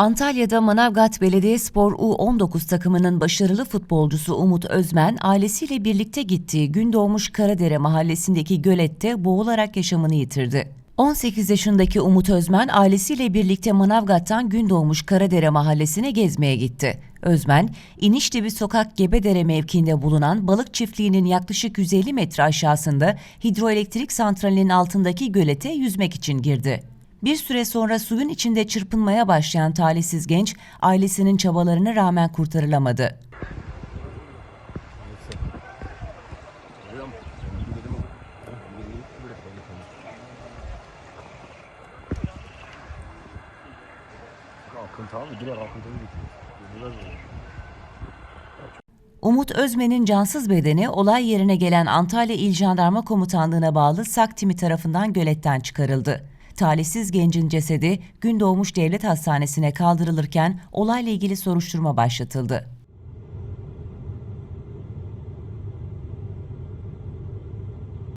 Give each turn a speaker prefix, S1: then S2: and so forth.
S1: Antalya'da Manavgat Belediyespor U19 takımının başarılı futbolcusu Umut Özmen ailesiyle birlikte gittiği Gündoğmuş Karadere mahallesindeki gölette boğularak yaşamını yitirdi. 18 yaşındaki Umut Özmen ailesiyle birlikte Manavgat'tan Gündoğmuş Karadere mahallesine gezmeye gitti. Özmen, İnişdibi Sokak Gebedere mevkiinde bulunan balık çiftliğinin yaklaşık 150 metre aşağısında hidroelektrik santralinin altındaki gölete yüzmek için girdi. Bir süre sonra suyun içinde çırpınmaya başlayan talihsiz genç ailesinin çabalarına rağmen kurtarılamadı. Umut Özmen'in cansız bedeni olay yerine gelen Antalya İl Jandarma Komutanlığı'na bağlı SAK timi tarafından göletten çıkarıldı. Talihsiz gencin cesedi Gündoğmuş Devlet Hastanesi'ne kaldırılırken olayla ilgili soruşturma başlatıldı.